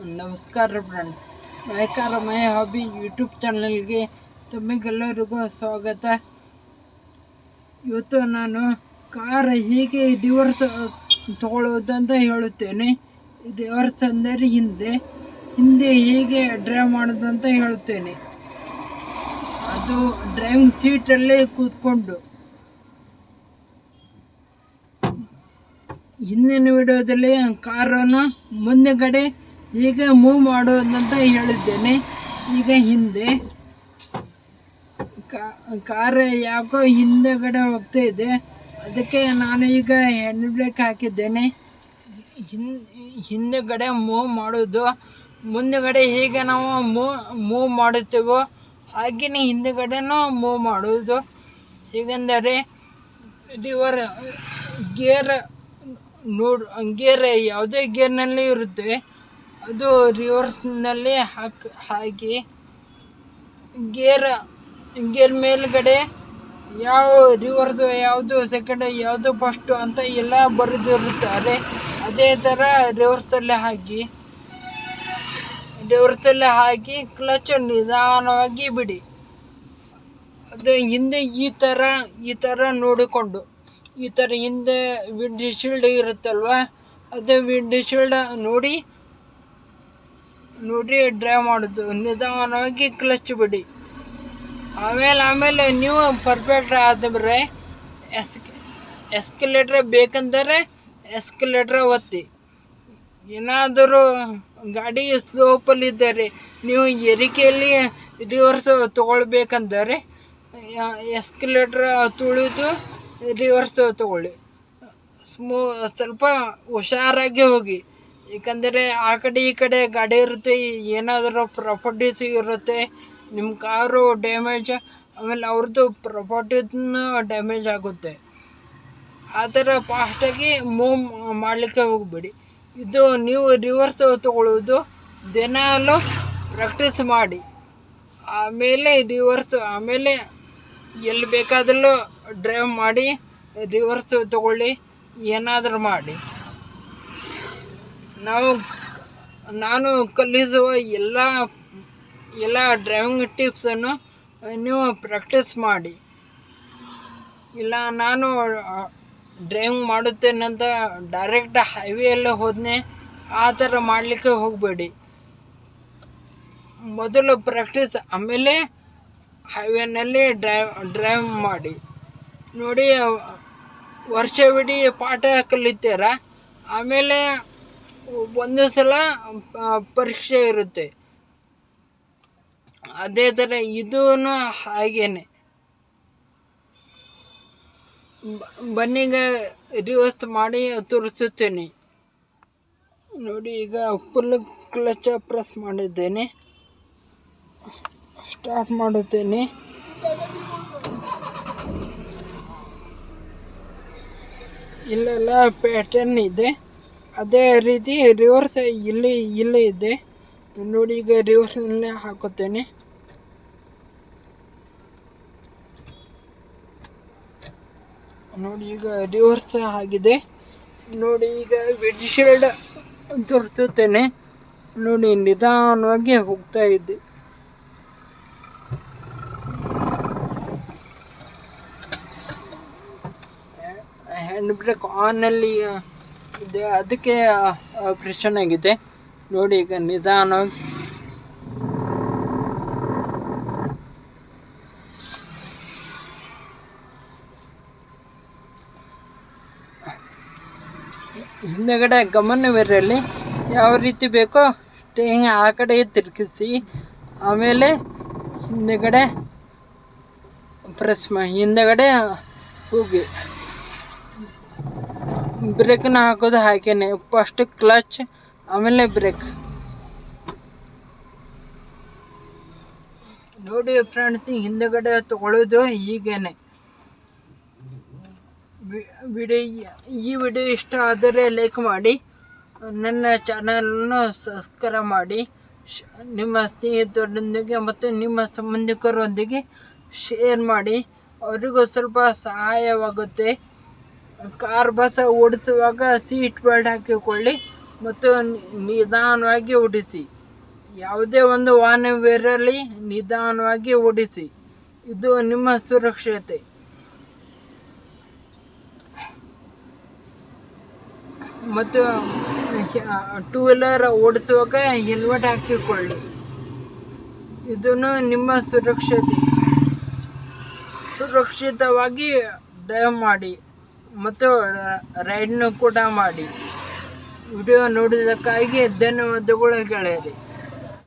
ನಮಸ್ಕಾರ ಫ್ರೆಂಡ್ ಮಯಕಾರ ಮಯ hobby YouTube ಚಾನಲ್ಗೆ ತಮಗೆಲ್ಲರಿಗೂ ಸ್ವಾಗತ. ಇವತ್ತು ನಾನು ಕಾರ್ ಹೀಗೆ ಡಿವರ್ಸ್ ತಗೊಳ್ಳೋದಂತ ಹೇಳುತ್ತೇನೆ. ಡಿವರ್ಸ್ ಅಂದರೆ ಹಿಂದೆ ಹಿಂದೆ ಹೇಗೆ ಡ್ರೈವ್ ಮಾಡೋದಂತ ಹೇಳುತ್ತೇನೆ. ಅದು ಡ್ರೈವಿಂಗ್ ಸೀಟಲ್ಲೇ ಕೂತ್ಕೊಂಡು. ಹಿಂದಿನ ವಿಡಿಯೋದಲ್ಲಿ ಕಾರನ್ನು ಮುಂದೆಗಡೆ ಹೇಗೆ ಮೂವ್ ಮಾಡೋದಂತ ಹೇಳಿದ್ದೇನೆ. ಈಗ ಹಿಂದೆ ಕಾರ್ ಯಾಕೋ ಹಿಂದೆಗಡೆ ಹೋಗ್ತಾ ಇದೆ. ಅದಕ್ಕೆ ನಾನು ಈಗ ಹ್ಯಾಂಡ್ ಬ್ರೇಕ್ ಹಾಕಿದ್ದೇನೆ. ಹಿನ್, ಹಿಂದೆಗಡೆ ಮೂವ್ ಮಾಡೋದು. ಮುಂದೆಗಡೆ ಹೇಗೆ ನಾವು ಮೂವ್ ಮೂವ್ ಮಾಡುತ್ತೇವೋ ಹಾಗೆಯೇ ಹಿಂದೆಗಡೆನೂ ಮೂವ್ ಮಾಡೋದು ಹೇಗೆಂದರೆ ರಿವರ್ ಗೇರ್ ನೋಡ್ ಗೇರ್ ಯಾವುದೇ ಗೇರ್ನಲ್ಲಿ ಇರುತ್ತೆ. ಅದು ರಿವರ್ಸ್ನಲ್ಲಿ ಹಾಕಿ ಹಾಕಿ ಗೇರ್ ಗೇರ್ ಮೇಲ್ಗಡೆ ಯಾವ ರಿವರ್ಸು ಯಾವುದು ಸೆಕೆಂಡ್ ಯಾವುದು ಫಸ್ಟು ಅಂತ ಎಲ್ಲ ಬರೆದಿರುತ್ತಾರೆ ಅದೇ ಥರ ರಿವರ್ಸಲ್ಲಿ ಹಾಕಿ ರಿವರ್ಸಲ್ಲಿ ಹಾಕಿ ಕ್ಲಚ್ ನಿಧಾನವಾಗಿ ಬಿಡಿ. ಅದು ಹಿಂದೆ ಈ ಥರ ಈ ಥರ ನೋಡಿಕೊಂಡು. ಈ ಥರ ಹಿಂದೆ ವಿಂಡ್ ಶೀಲ್ಡ್ ಇರುತ್ತಲ್ವ, ಅದು ವಿಂಡ್ ಶೀಲ್ಡ್ ನೋಡಿ ನೋಡಿ ಡ್ರೈವ್ ಮಾಡೋದು. ನಿಧಾನವಾಗಿ ಕ್ಲಚ್ ಬಿಡಿ. ಆಮೇಲೆ ಆಮೇಲೆ ನೀವು ಪರ್ಫೆಕ್ಟ್ ಆದ್ರೆ ಎಸ್ ಎಸ್ಕಲೇಟ್ರ್ ಬೇಕಂದರೆ ಎಸ್ಕಲೇಟ್ರ್ ಒತ್ತಿ. ಏನಾದರೂ ಗಾಡಿ ಸ್ಲೋಪಲ್ಲಿದ್ದರೆ ನೀವು ಎರಿಕೆಯಲ್ಲಿ ರಿವರ್ಸ್ ತೊಗೊಳ್ಬೇಕಂದರೆ ಎಸ್ಕಲೇಟ್ರ್ ತುಳಿದು ರಿವರ್ಸ್ ತಗೊಳ್ಳಿ. ಸ್ಮೂ ಸ್ವಲ್ಪ ಹುಷಾರಾಗಿ ಹೋಗಿ. ಏಕೆಂದರೆ ಆ ಕಡೆ ಈ ಕಡೆ ಗಾಡಿ ಇರುತ್ತೆ, ಏನಾದರೂ ಪ್ರಾಪರ್ಟೀಸ್ ಇರುತ್ತೆ, ನಿಮ್ಮ ಕಾರು ಡ್ಯಾಮೇಜ್ ಆಮೇಲೆ ಅವ್ರದ್ದು ಪ್ರಾಪರ್ಟೀಸ್ನೂ ಡ್ಯಾಮೇಜ್ ಆಗುತ್ತೆ. ಆ ಥರ ಫಾಸ್ಟಾಗಿ ಮೂವ್ ಮಾಡಲಿಕ್ಕೆ ಹೋಗಬೇಡಿ. ಇದು ನೀವು ರಿವರ್ಸ್ ತಗೊಳ್ಳೋದು, ದಿನಾಲು ಪ್ರಾಕ್ಟೀಸ್ ಮಾಡಿ. ಆಮೇಲೆ ರಿವರ್ಸ್ ಆಮೇಲೆ ಎಲ್ಲಿ ಬೇಕಾದಲ್ಲೂ ಡ್ರೈವ್ ಮಾಡಿ ರಿವರ್ಸ್ ತಗೊಳ್ಳಿ, ಏನಾದರೂ ಮಾಡಿ. ನಾವು, ನಾನು ಕಲಿಸುವ ಎಲ್ಲ ಎಲ್ಲ ಡ್ರೈವಿಂಗ್ ಟಿಪ್ಸನ್ನು ನೀವು ಪ್ರಾಕ್ಟೀಸ್ ಮಾಡಿ. ಇಲ್ಲ, ನಾನು ಡ್ರೈವಿಂಗ್ ಮಾಡುತ್ತೇನಂತ ಡೈರೆಕ್ಟ್ ಹೈವೇಯಲ್ಲೇ ಹೋದ್ನೆ, ಆ ಥರ ಮಾಡಲಿಕ್ಕೆ ಹೋಗಬೇಡಿ. ಮೊದಲು ಪ್ರಾಕ್ಟೀಸ್ ಆಮೇಲೆ ಹೈವೇನಲ್ಲಿ ಡ್ರೈವ್ ಡ್ರೈವ್ ಮಾಡಿ. ನೋಡಿ, ವರ್ಷವಿಡೀ ಪಾಠ ಕಲಿತೀರ? ಆಮೇಲೆ ಒಂದು ಸಲ ಪರೀಕ್ಷೆ ಇರುತ್ತೆ. ಅದೇ ಥರ ಇದೂ ಹಾಗೇನೆ. ಬನ್ನಿಗ ರಿವರ್ಸ್ ಮಾಡಿ ತೋರಿಸುತ್ತೇನೆ. ನೋಡಿ, ಈಗ ಫುಲ್ ಕ್ಲಚ್ ಪ್ರೆಸ್ ಮಾಡಿದ್ದೇನೆ. ಸ್ಟಾರ್ಟ್ ಮಾಡುತ್ತೇನೆ. ಇಲ್ಲೆಲ್ಲ ಪ್ಯಾಟರ್ನ್ ಇದೆ. ಅದೇ ರೀತಿ ರಿವರ್ಸ್ ಇಲ್ಲಿ ಇಲ್ಲೇ ಇದೆ ನೋಡಿ ಈಗ ರಿವರ್ಸ್ನಲ್ಲೇ ಹಾಕುತ್ತೇನೆ ನೋಡಿ ಈಗ ರಿವರ್ಸ್ ಆಗಿದೆ ನೋಡಿ ಈಗ ವಿಂಡ್ಶೀಲ್ಡ್ ತೋರಿಸುತ್ತೇನೆ ನೋಡಿ ನಿಧಾನವಾಗಿ ಹೋಗ್ತಾ ಇದ್ದೆ ಹ್ಯಾಂಡ್ ಬ್ರೇಕ್ ಆನಲ್ಲಿ ಅದಕ್ಕೆ ಆಪ್ರೇಷನ್ ಆಗಿದೆ. ನೋಡಿ, ಈಗ ನಿಧಾನವಾಗಿ ಹಿಂದೆಗಡೆ ಗಮನವಿರಲಿ. ಯಾವ ರೀತಿ ಬೇಕೋ ಸ್ಟೇಯಿಂಗ್ ಆ ಕಡೆ ತಿರುಗಿಸಿ. ಆಮೇಲೆ ಹಿಂದೆಗಡೆ ಪ್ರೆಸ್ ಮಾಡಿ ಹಿಂದೆಗಡೆ ಹೋಗಿ. ಬ್ರೇಕ್ನ ಹಾಕೋದು ಹಾಗೇನೆ. ಫಸ್ಟ್ ಕ್ಲಚ್ ಆಮೇಲೆ ಬ್ರೇಕ್ ನೋಡಿ ಫ್ರೆಂಡ್ಸ್ ಹಿಂದೆಗಡೆ ತಗೊಳ್ಳೋದು ಹೀಗೇನೆ. ವಿಡಿಯೋ ಈ ವಿಡಿಯೋ ಇಷ್ಟ ಆದರೆ ಲೈಕ್ ಮಾಡಿ. ನನ್ನ ಚಾನಲನ್ನು ಸಬ್ಸ್ಕ್ರೈಬ್ ಮಾಡಿ. ನಿಮ್ಮ ಸ್ನೇಹಿತರೊಂದಿಗೆ ಮತ್ತು ನಿಮ್ಮ ಸಂಬಂಧಿಕರೊಂದಿಗೆ ಶೇರ್ ಮಾಡಿ. ಅವರಿಗೂ ಸ್ವಲ್ಪ ಸಹಾಯವಾಗುತ್ತೆ. ಕಾರ್ ಬಸ್ ಓಡಿಸುವಾಗ ಸೀಟ್ ಬೆಲ್ಟ್ ಹಾಕಿಕೊಳ್ಳಿ ಮತ್ತು ನಿಧಾನವಾಗಿ ಓಡಿಸಿ. ಯಾವುದೇ ಒಂದು ವಾಹನವಿರಲಿ, ನಿಧಾನವಾಗಿ ಓಡಿಸಿ. ಇದು ನಿಮ್ಮ ಸುರಕ್ಷತೆ. ಮತ್ತು ಟೂ ವೀಲರ್ ಓಡಿಸುವಾಗ ಹೆಲ್ಮೆಟ್ ಹಾಕಿಕೊಳ್ಳಿ. ಇದನ್ನು ನಿಮ್ಮ ಸುರಕ್ಷತೆ. ಸುರಕ್ಷಿತವಾಗಿ ಡ್ರೈವ್ ಮಾಡಿ. ಮತ್ತು ರೈಡ್ನು ಕೂಡ ಮಾಡಿ. ವಿಡಿಯೋ ನೋಡಿದ್ದಕ್ಕಾಗಿ ಧನ್ಯವಾದಗಳು ಗೆಳೆಯರಿ.